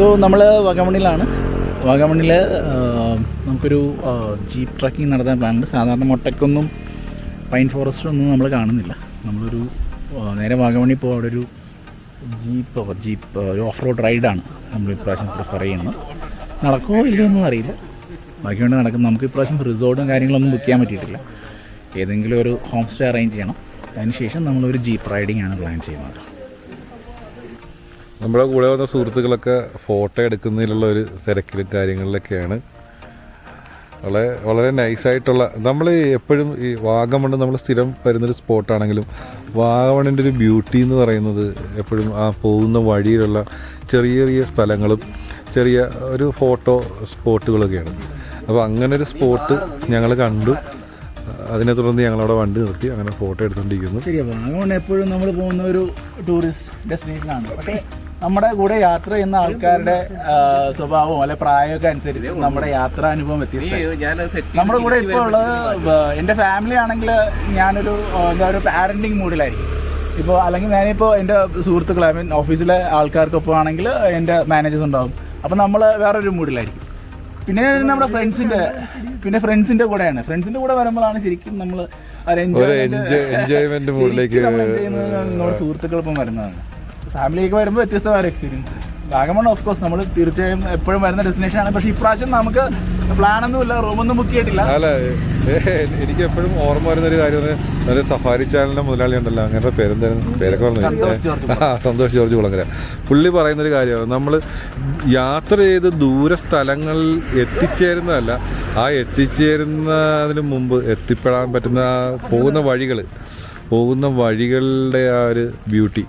So നമ്മൾ വാഗമണിലാണ് വാഗമണിൽ നമുക്കൊരു jeep trekking നടത്താൻ പ്ലാനുണ്ട് സാധാരണ മൊട്ടക്കൊന്നും പൈൻ ഫോറസ്റ്റ് ഒന്നും നമ്മൾ കാണുന്നില്ല. നമ്മളൊരു നേരെ വാഗമണി പോകും അവിടെ ഒരു ജീപ്പ് ജീപ്പ് ഒരു ഓഫ് റോഡ് റൈഡാണ്. നമ്മൾ ഇപ്രാവശ്യം പ്രിഫർ ചെയ്യുന്നത്. നടക്കുമോ ഇല്ലയോ ഒന്നും അറിയില്ല. ബാക്കി വേണ്ടി നടക്കും. നമുക്ക് ഇപ്രാവശ്യം റിസോർട്ടും കാര്യങ്ങളൊന്നും ബുക്ക് ചെയ്യാൻ പറ്റിയിട്ടില്ല. ഏതെങ്കിലും ഒരു ഹോം സ്റ്റേ അറേഞ്ച് ചെയ്യണം അതിനുശേഷം നമ്മളൊരു ജീപ്പ് റൈഡിംഗ് ആണ് പ്ലാൻ ചെയ്യുന്നത്. നമ്മുടെ കൂടെ വന്ന സുഹൃത്തുക്കളൊക്കെ ഫോട്ടോ എടുക്കുന്നതിലുള്ള ഒരു തിരക്കിലും കാര്യങ്ങളിലൊക്കെയാണ്. വളരെ വളരെ നൈസായിട്ടുള്ള നമ്മൾ എപ്പോഴും ഈ വാഗമൺ നമ്മൾ സ്ഥിരം വരുന്നൊരു സ്പോട്ടാണെങ്കിലും വാഗമണിന്റെ ഒരു ബ്യൂട്ടി എന്ന് പറയുന്നത് എപ്പോഴും ആ പോകുന്ന വഴിയിലുള്ള ചെറിയ ചെറിയ സ്ഥലങ്ങളും ചെറിയ ഒരു ഫോട്ടോ സ്പോട്ടുകളൊക്കെയാണ് അപ്പോൾ അങ്ങനെ ഒരു സ്പോട്ട് ഞങ്ങൾ കണ്ടു. അതിനെ തുടർന്ന് ഞങ്ങളവിടെ വണ്ടി നിർത്തി അങ്ങനെ ഫോട്ടോ എടുത്തുകൊണ്ടിരിക്കുന്നു ശരി വാഗമൺ എപ്പോഴും നമ്മൾ പോകുന്ന ഒരു ടൂറിസ്റ്റ് ഡെസ്റ്റിനേഷനാണ് പക്ഷേ നമ്മുടെ കൂടെ യാത്ര ചെയ്യുന്ന ആൾക്കാരുടെ സ്വഭാവം സ്വഭാവവും അല്ലെ പ്രായമൊക്കെ അനുസരിച്ച് നമ്മുടെ യാത്രാനുഭവം അനുഭവം വ്യത്യസ്തമാണ് നമ്മുടെ കൂടെ ഇപ്പോൾ ഉള്ളത് എന്റെ ഫാമിലി ആണെങ്കിൽ ഞാനൊരു എന്താ ഒരു പാരന്റിങ് മൂഡിലായിരിക്കും. ഇപ്പോൾ അല്ലെങ്കിൽ ഞാനിപ്പോൾ എന്റെ സുഹൃത്തുക്കൾ ഐ മീൻ ഓഫീസിലെ ആൾക്കാർക്കൊപ്പം ആണെങ്കിൽ എന്റെ മാനേജേഴ്സ് ഉണ്ടാവും. അപ്പം നമ്മൾ വേറൊരു മൂഡിലായിരിക്കും. പിന്നെ നമ്മുടെ ഫ്രണ്ട്സിന്റെ പിന്നെ ഫ്രണ്ട്സിന്റെ കൂടെയാണ്. ഫ്രണ്ട്സിന്റെ കൂടെ വരുമ്പോഴാണ് ശരിക്കും നമ്മൾ enjoyment mood-ലേക്ക് നമ്മുടെ സുഹൃത്തുക്കളൊപ്പം വരുന്നതാണ്. ഫാമിലിയൊക്കെ വരുമ്പോൾ വ്യത്യസ്തമായ എക്സ്പീരിയൻസ് വാഗമൺ ഓഫ് കോഴ്സ് നമ്മൾ തീർച്ചയായും എപ്പോഴും വരുന്ന ഡെസ്റ്റിനേഷൻ ആണ്. പക്ഷേ ഇപ്രാവശ്യം നമുക്ക് പ്ലാനൊന്നുമില്ല റൂമൊന്നും ബുക്ക് ചെയ്തിട്ടില്ല. അല്ല എനിക്ക് എപ്പോഴും ഓർമ്മ വരുന്ന ഒരു കാര്യം ഒരു സഫാരി ചാനലിന്റെ മുതലാളി ഉണ്ടല്ലോ അങ്ങനത്തെ പേരെന്തായിരുന്നു? പേരൊക്കെ പറഞ്ഞു? ആ സന്തോഷ് ജോർജ് കുളങ്ങര. പുള്ളി പറയുന്ന ഒരു കാര്യമാണ് നമ്മൾ യാത്ര ചെയ്ത് ദൂര സ്ഥലങ്ങളിൽ എത്തിച്ചേരുന്നതല്ല ആ എത്തിച്ചേരുന്നതിന് മുമ്പ് എത്തിപ്പെടാൻ പറ്റുന്ന പോകുന്ന വഴികൾ പോകുന്ന വഴികളുടെ ആ ഒരു ബ്യൂട്ടി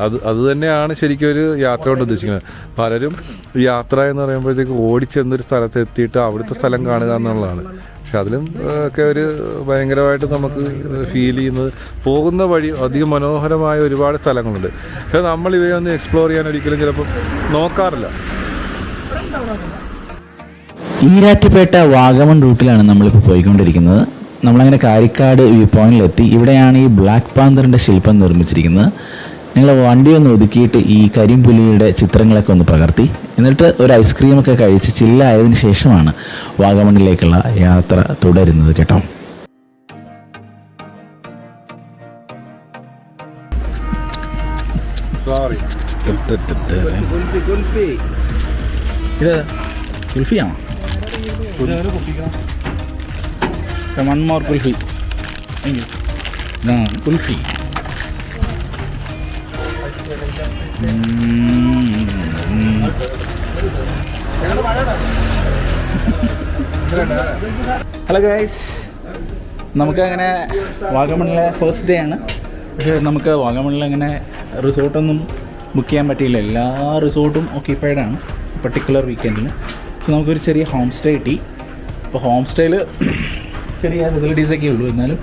അത് അത് തന്നെയാണ് ശരിക്കും ഒരു യാത്ര കൊണ്ട് ഉദ്ദേശിക്കുന്നത്. പലരും യാത്ര എന്ന് പറയുമ്പോഴത്തേക്ക് ഓടിച്ചെന്നൊരു സ്ഥലത്ത് എത്തിയിട്ട് അവിടുത്തെ സ്ഥലം കാണുക എന്നുള്ളതാണ്. പക്ഷെ അതിലും ഒക്കെ ഒരു ഭയങ്കരമായിട്ട് നമുക്ക് ഫീൽ ചെയ്യുന്നത് പോകുന്ന വഴി അധികം മനോഹരമായ ഒരുപാട് സ്ഥലങ്ങളുണ്ട്. പക്ഷെ നമ്മൾ ഇവയൊന്നും എക്സ്പ്ലോർ ചെയ്യാൻ ഒരിക്കലും ചിലപ്പോൾ നോക്കാറില്ല. ഈരാറ്റുപേട്ട വാഗമൺ റൂട്ടിലാണ് നമ്മളിപ്പോൾ പോയിക്കൊണ്ടിരിക്കുന്നത്. നമ്മളങ്ങനെ കാരിക്കാട് വ്യൂ പോയിന്റിലെത്തി ഇവിടെയാണ് ഈ ബ്ലാക്ക് പാന്തറിന്റെ ശില്പം നിർമ്മിച്ചിരിക്കുന്നത്. ഞങ്ങൾ വണ്ടി ഒന്ന് ഒതുക്കിയിട്ട് ഈ കരിമ്പുലിയുടെ ചിത്രങ്ങളൊക്കെ ഒന്ന് പകർത്തി. എന്നിട്ട് ഒരു ഐസ്ക്രീമൊക്കെ കഴിച്ച് ചില്ലായതിനു ശേഷമാണ് വാഗമണിലേക്കുള്ള യാത്ര തുടരുന്നത് കേട്ടോ. സോറി ഇത് കുൽഫിയാണോ? One more kulfi. Kulfi. Hello guys നമുക്ക് അങ്ങനെ വാഗമണിലെ ഫസ്റ്റ് ഡേ ആണ്. പക്ഷേ നമുക്ക് വാഗമണിൽ അങ്ങനെ റിസോർട്ടൊന്നും ബുക്ക് ചെയ്യാൻ പറ്റിയില്ല. എല്ലാ റിസോർട്ടും ഓക്യുപ്പൈഡ് ആണ് പർട്ടിക്കുലർ വീക്കെൻഡിന് സോ നമുക്കൊരു ചെറിയ ഹോം സ്റ്റേ കിട്ടി. അപ്പോൾ ഹോം സ്റ്റേയിൽ ചെറിയ ഫെസിലിറ്റീസൊക്കെ ഉള്ളൂ. എന്നാലും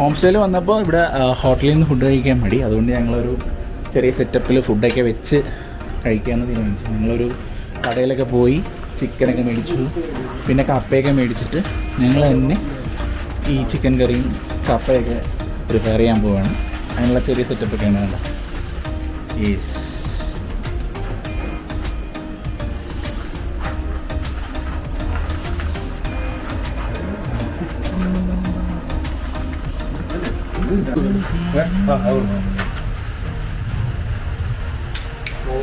ഹോം സ്റ്റേയിൽ വന്നപ്പോൾ ഇവിടെ ഹോട്ടലിൽ നിന്ന് ഫുഡ് കഴിക്കാൻ മടി. അതുകൊണ്ട് ഞങ്ങളൊരു ചെറിയ സെറ്റപ്പിൽ ഫുഡൊക്കെ വെച്ച് കഴിക്കാമെന്ന് തീരുമാനിച്ചു. ഞങ്ങളൊരു കടയിലൊക്കെ പോയി ചിക്കനൊക്കെ മേടിച്ചു. പിന്നെ കപ്പയൊക്കെ മേടിച്ചിട്ട് ഞങ്ങൾ തന്നെ ഈ ചിക്കൻ കറിയും കപ്പയൊക്കെ പ്രിപ്പയർ ചെയ്യാൻ പോവുകയാണ് അതിനുള്ള ചെറിയ സെറ്റപ്പൊക്കെയാണ് വേണ്ട യെസ്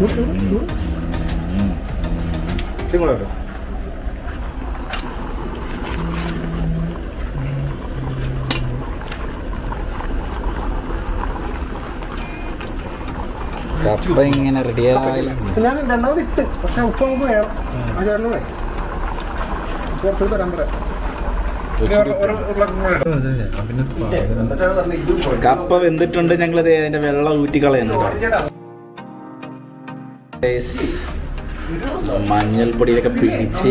ഇഞ്ചിയിൽ കപ്പ ഇങ്ങനെ റെഡി ഞാൻ രണ്ടാമത് ഇട്ട്. പക്ഷെ ഉപ്പ് വേണം. ആ ചേട്ടനേ കുറച്ചുകൂടി തരാൻ പറയാം. കപ്പ വെന്തിട്ടുണ്ട് ഞങ്ങൾ അതിന്റെ വെള്ളം ഊറ്റിക്കളയുന്നു മഞ്ഞൾപ്പൊടിയൊക്കെ പിടിച്ച്.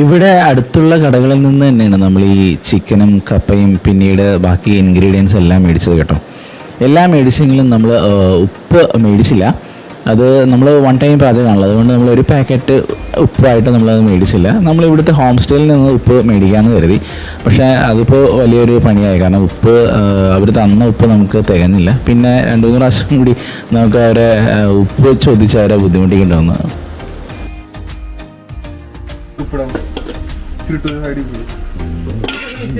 ഇവിടെ അടുത്തുള്ള കടകളിൽ നിന്ന് തന്നെയാണ് നമ്മൾ ഈ ചിക്കനും കപ്പയും പിന്നീട് ബാക്കി ഇൻഗ്രീഡിയൻസ് എല്ലാം മേടിച്ചത് കേട്ടോ. എല്ലാ മേടിച്ചെങ്കിലും നമ്മൾ ഉപ്പ് മേടിച്ചില്ല. അത് നമ്മൾ വൺ ടൈം പാചകമാണല്ലോ. അതുകൊണ്ട് നമ്മൾ ഒരു പാക്കറ്റ് ഉപ്പായിട്ട് നമ്മളത് മേടിച്ചില്ല. നമ്മൾ ഇവിടുത്തെ ഹോം സ്റ്റേയിൽ നിന്ന് ഉപ്പ് മേടിക്കാമെന്ന് കരുതി. പക്ഷേ അതിപ്പോൾ വലിയൊരു പണിയായി. കാരണം ഉപ്പ് അവർ തന്ന ഉപ്പ് നമുക്ക് തികഞ്ഞില്ല. പിന്നെ രണ്ട് മൂന്ന് പ്രാവശ്യം കൂടി നമുക്ക് അവരെ ഉപ്പ് ചോദിച്ച് അവരെ ബുദ്ധിമുട്ടിക്കേണ്ടി വന്നു.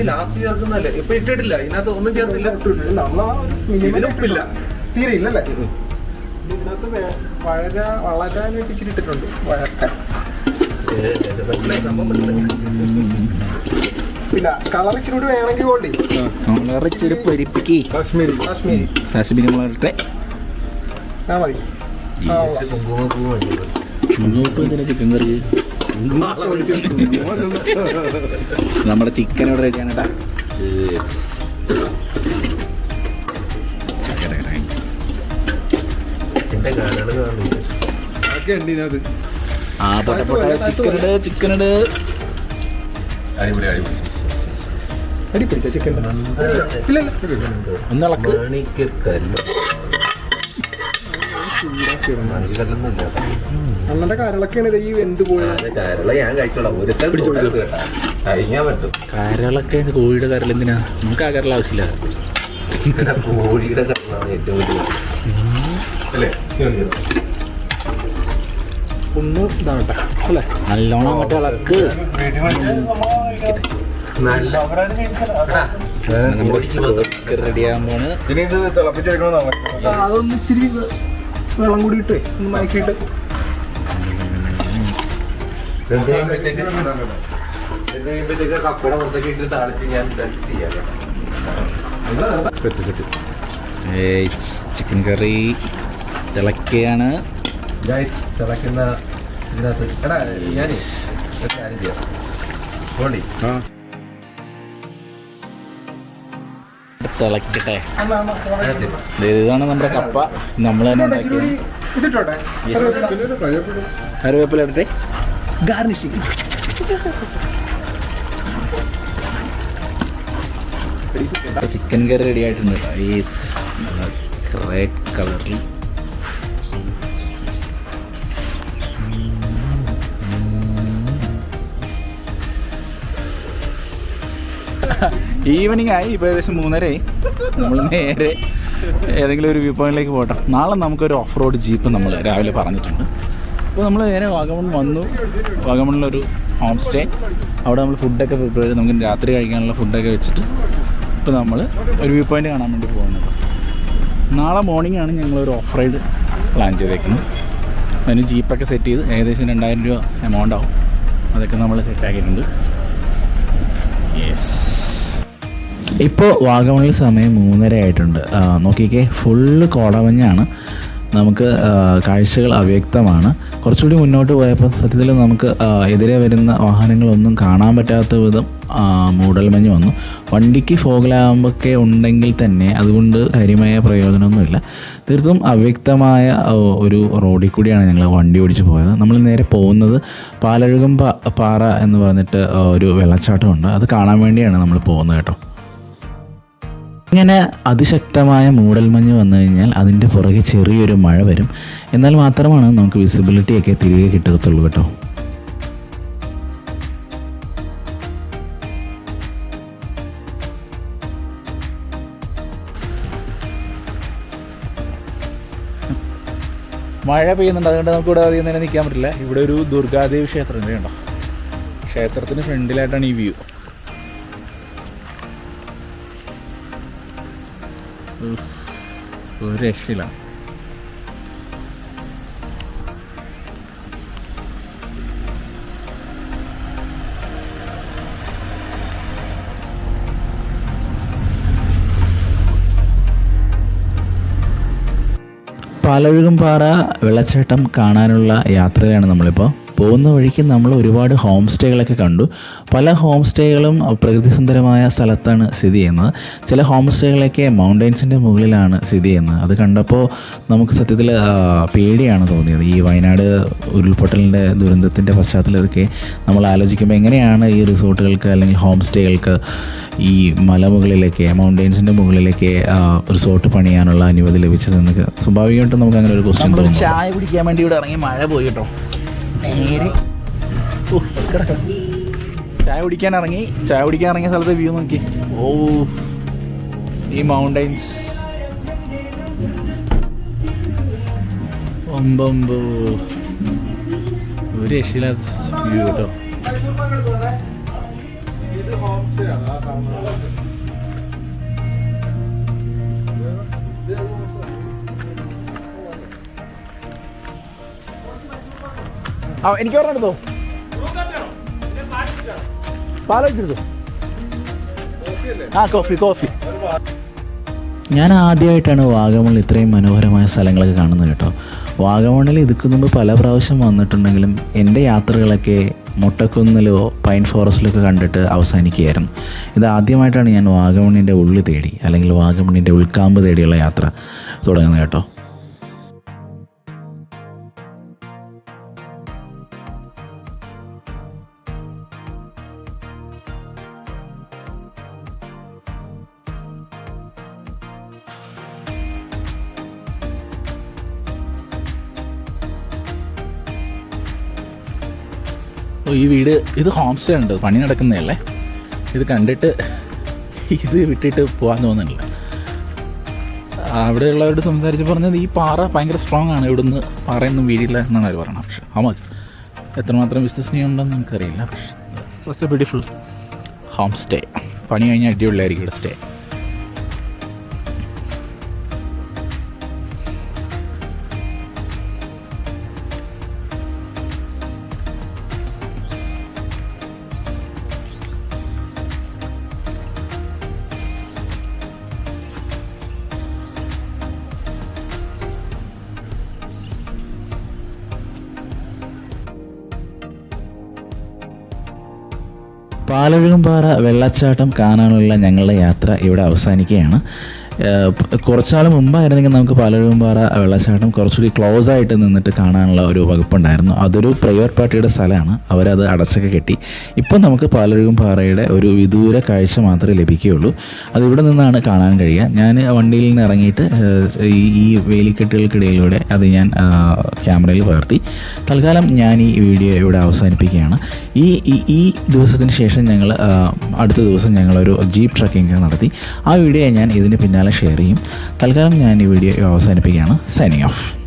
ലാസ്റ്റ് ചേർക്കുന്നല്ലേ ഇപ്പൊ ഇട്ടിട്ടില്ല. ഇതിനകത്ത് ഒന്നും ചേർത്തില്ല. ഉപ്പില്ല. തീരെ ഇല്ലല്ലേ? ഇതിനകത്ത് വേ- വഴര വളരാനായിട്ട് ഇച്ചിരി ഇട്ടിട്ടുണ്ട്. വഴക്കാൻ. പിന്നെ കളർ ഇച്ചിരി കൂടി വേണമെങ്കിൽ കളർ ഇച്ചിരി പൊരിപ്പിക്ക്. കാശ്മീരി കാശ്മീരി. കാശ്മീരി മുളകട്ടെ ആ മതി. Chicken curry? നമ്മുടെ ചിക്കൻ ഇവിടെ റെഡിയാണ് കേട്ടാ എന്റെ കാണുന്നത് ആ പൊട്ട പൊട്ട. ചിക്കൻ ഇട് ചിക്കൻ ഇട് അടി പിടിച്ച ചിക്കൻ അണ്ണന്റെ കരളൊക്കെയാണ് ഇത് ഈ വെന്ത് പോയത്. കരള ഞാൻ കഴിച്ചോളാം. ഒരു കൊടുത്ത് കഴിക്കാൻ പറ്റും. കരളൊക്കെ കോഴിയുടെ കരൾ എന്തിനാ നമുക്ക് ആ കരൾ ആവശ്യമില്ല കോഴിയുടെ കരളാണ് ഏറ്റവും വലിയ അല്ലേ? ഒന്ന് ഇതാവട്ടെ അല്ലേ? നല്ലോണം അങ്ങോട്ട് ഇളക്ക്. റെഡിയാകാൻ പോണ് ഇനി ഇത് അതൊന്ന് ഇച്ചിരി വെള്ളം കൂടി ഇട്ടേ ഒന്ന് മയക്കിയിട്ട്. ചിക്കൻ കറി. തിളക്കുകയാണ് ഗൈസ് തിളക്കുന്ന ഇതിനകത്ത് എടാ ഞാനേ ഒരു കാര്യം ചെയ്യാം. പോണ്ടി. ആ. തിളക്കട്ടെ. ഇതാണ് നമ്മുടെ കപ്പ. നമ്മൾ തന്നെ ഉണ്ടാക്കിയത്. ഇതിട്ടോട്ടെ? ഒരു കറിവേപ്പില ഇടട്ടെ. ഗാർണിഷിങ് ചിക്കൻ കറി റെഡി ആയിട്ടുണ്ട്. ഈസ് റെഡ് കളറിൽ ഈവനിങ് ആയി ഇപ്പോൾ ഏകദേശം മൂന്നരയായി. നമ്മൾ നേരെ ഏതെങ്കിലും ഒരു വ്യൂ പോയിന്റിലേക്ക് പോകട്ടെ നാളെ നമുക്കൊരു ഓഫ് റോഡ് ജീപ്പ് നമ്മൾ രാവിലെ പറഞ്ഞിട്ടുണ്ട്. അപ്പോൾ നമ്മൾ നേരെ വാഗമൺ വന്നു. വാഗമണിലൊരു ഹോം സ്റ്റേ അവിടെ നമ്മൾ ഫുഡൊക്കെ പ്രിപ്പയർ ചെയ്ത്. നമുക്ക് രാത്രി കഴിക്കാനുള്ള ഫുഡൊക്കെ വെച്ചിട്ട് ഇപ്പോൾ നമ്മൾ ഒരു വ്യൂ പോയിന്റ് കാണാൻ വേണ്ടി പോകുന്നത്. നാളെ മോർണിംഗ് ആണ് ഞങ്ങളൊരു ഓഫ് റൈഡ് പ്ലാൻ ചെയ്തേക്കുന്നത്. അതിന് ജീപ്പൊക്കെ സെറ്റ് ചെയ്ത് ഏകദേശം രണ്ടായിരം രൂപ എമൗണ്ട് ആവും. അതൊക്കെ നമ്മൾ സെറ്റാക്കിയിട്ടുണ്ട് യെസ് ഇപ്പോൾ വാഗമണിൽ സമയം മൂന്നര ആയിട്ടുണ്ട്. നോക്കിക്കേ ഫുള്ള് കോടമഞ്ഞാണ്. നമുക്ക് കാഴ്ചകൾ അവ്യക്തമാണ്. കുറച്ചുകൂടി മുന്നോട്ട് പോയപ്പോൾ സത്യത്തിൽ നമുക്ക് എതിരെ വരുന്ന വാഹനങ്ങളൊന്നും കാണാൻ പറ്റാത്ത വിധം മൂടൽമഞ്ഞ് വന്നു. വണ്ടിക്ക് ഫോഗിലാകുമ്പോഴൊക്കെ ഉണ്ടെങ്കിൽ തന്നെ അതുകൊണ്ട് കാര്യമായ പ്രയോജനമൊന്നുമില്ല. തീർത്തും അവ്യക്തമായ ഒരു റോഡിൽ കൂടിയാണ് ഞങ്ങൾ വണ്ടി ഓടിച്ച് പോയത്. നമ്മൾ നേരെ പോകുന്നത് പാലഴുകം പാറ എന്ന് പറഞ്ഞിട്ട് ഒരു വെള്ളച്ചാട്ടമുണ്ട്. അത് കാണാൻ വേണ്ടിയാണ് നമ്മൾ പോകുന്നത് കേട്ടോ. ഇങ്ങനെ അതിശക്തമായ മൂടൽമഞ്ഞ് വന്നു കഴിഞ്ഞാൽ അതിന്റെ പുറകെ ചെറിയൊരു മഴ വരും. എന്നാൽ മാത്രമാണ് നമുക്ക് വിസിബിലിറ്റിയൊക്കെ തിരികെ കിട്ടത്തുള്ളൂ കേട്ടോ. മഴ പെയ്യുന്നുണ്ട്. അതുകൊണ്ട് നമുക്ക് ഇവിടെ അധികം തന്നെ നിൽക്കാൻ പറ്റില്ല. ഇവിടെ ഒരു ദുർഗാദേവി ക്ഷേത്രം ഉണ്ട് കേട്ടോ. ക്ഷേത്രത്തിന് ഫ്രണ്ടിലായിട്ടാണ് ഈ വ്യൂ. ഒരു രക്ഷയില്ല. പാലൊഴുകും പാറ വെള്ളച്ചാട്ടം കാണാനുള്ള യാത്രയാണ് നമ്മളിപ്പോൾ പോകുന്ന വഴിക്ക് നമ്മൾ ഒരുപാട് ഹോം സ്റ്റേകളൊക്കെ കണ്ടു. പല ഹോം സ്റ്റേകളും പ്രകൃതി സുന്ദരമായ സ്ഥലത്താണ് സ്ഥിതി ചെയ്യുന്നത്. ചില ഹോം സ്റ്റേകളൊക്കെ മൗണ്ടൻസിന്റെ മുകളിലാണ് സ്ഥിതി ചെയ്യുന്നത്. അത് കണ്ടപ്പോൾ നമുക്ക് സത്യത്തിൽ പേടിയാണ് തോന്നിയത്. ഈ വയനാട് ഉരുൾപൊട്ടലിന്റെ ദുരന്തത്തിന്റെ പശ്ചാത്തലമൊക്കെ നമ്മൾ ആലോചിക്കുമ്പോൾ എങ്ങനെയാണ് ഈ റിസോർട്ടുകൾക്ക് അല്ലെങ്കിൽ ഹോം സ്റ്റേകൾക്ക് ഈ മലമുകളിലേക്ക് മൗണ്ടൻസിന്റെ മുകളിലേക്ക് റിസോർട്ട് പണിയാനുള്ള അനുമതി ലഭിച്ചതെന്ന് സ്വാഭാവികമായിട്ടും നമുക്ക് അങ്ങനെ ഒരു ക്വസ്റ്റ്യൻ ചായ കുടിക്കാൻ വേണ്ടി ഇവിടെ ഇറങ്ങി മഴ പോയി കേട്ടോ. നേരെ ഓ, കിടക്കാം. ചായ കുടിക്കാൻ ഇറങ്ങി. ചായ കുടിക്കാൻ ഇറങ്ങിയ സ്ഥലത്തെ വ്യൂ നോക്കി. ഓ ഈ മൗണ്ടൈൻസ് ഒമ്പൊമ്പോ ഒരു രക്ഷയില്ലാത്ത വ്യൂ കേട്ടോ. ഇത് ഹോം സ്റ്റേ ആണ് ആ ആ എനിക്ക് പറഞ്ഞ എടുത്തോ? ആ കോഫി കോഫി. ഞാൻ ആദ്യമായിട്ടാണ് വാഗമൺ ഇത്രയും മനോഹരമായ സ്ഥലങ്ങളൊക്കെ കാണുന്നത് കേട്ടോ. വാഗമണിൽ ഇതുക്ക് മുമ്പ് പല പ്രാവശ്യം വന്നിട്ടുണ്ടെങ്കിലും എന്റെ യാത്രകളൊക്കെ മുട്ടക്കുന്നിലോ പൈൻ ഫോറസ്റ്റിലൊക്കെ കണ്ടിട്ട് അവസാനിക്കുകയായിരുന്നു. ഇത് ആദ്യമായിട്ടാണ് ഞാൻ വാഗമണിന്റെ ഉള്ളി തേടി അല്ലെങ്കിൽ വാഗമണിന്റെ ഉൾക്കാമ്പ് തേടിയുള്ള യാത്ര തുടങ്ങുന്നത് കേട്ടോ. വീട് ഇത് ഹോം സ്റ്റേ ഉണ്ട് പണി നടക്കുന്നതല്ലേ? ഇത് കണ്ടിട്ട് ഇത് വിട്ടിട്ട് പോകാൻ തോന്നുന്നില്ല. അവിടെയുള്ളവരോട് സംസാരിച്ച് പറഞ്ഞത് ഈ പാറ ഭയങ്കര സ്ട്രോങ് ആണ് ഇവിടുന്ന് പാറയൊന്നും വീഴില്ല എന്നാണ് അവർ പറഞ്ഞത്. പക്ഷേ മച്ച് എത്രമാത്രം വിശ്വസനീയമുണ്ടെന്ന് നമുക്കറിയില്ല പക്ഷേ ബ്യൂട്ടിഫുൾ ഹോം സ്റ്റേ പണി കഴിഞ്ഞാൽ അടിപൊളിയായിരിക്കും ഇവിടെ സ്റ്റേ പാലൊഴുകുംപാറ വെള്ളച്ചാട്ടം കാണാനുള്ള ഞങ്ങളുടെ യാത്ര ഇവിടെ അവസാനിക്കുകയാണ്. കുറച്ചാൾ മുമ്പായിരുന്നെങ്കിൽ നമുക്ക് പാലരുമ്പാറ വെള്ളച്ചാട്ടം കുറച്ചുകൂടി ക്ലോസ് ആയിട്ട് നിന്നിട്ട് കാണാനുള്ള ഒരു വകുപ്പുണ്ടായിരുന്നു. അതൊരു പ്രൈവറ്റ് പാർട്ടിയുടെ സ്ഥലമാണ്. അവരത് അടച്ചൊക്കെ കെട്ടി. ഇപ്പം നമുക്ക് പാലരുമ്പാറയുടെ ഒരു വിദൂര കാഴ്ച മാത്രമേ ലഭിക്കുകയുള്ളൂ. അത് ഇവിടെ നിന്നാണ് കാണാൻ കഴിയുക. ഞാൻ വണ്ടിയിൽ നിന്ന് ഇറങ്ങിയിട്ട് ഈ ഈ വേലിക്കെട്ടുകൾക്കിടയിലൂടെ അത് ഞാൻ ക്യാമറയിൽ പകർത്തി. തൽക്കാലം ഞാൻ ഈ വീഡിയോ ഇവിടെ അവസാനിപ്പിക്കുകയാണ്. ഈ- ഈ ദിവസത്തിന് ശേഷം ഞങ്ങൾ അടുത്ത ദിവസം ഞങ്ങളൊരു ജീപ്പ് ട്രക്കിംഗ് നടത്തി. ആ വീഡിയോ ഞാൻ ഇതിന് പിന്നാലെ ഷെയർ ചെയ്യും. തൽക്കാലം ഞാൻ ഈ വീഡിയോ അവസാനിപ്പിക്കുകയാണ്. Signing off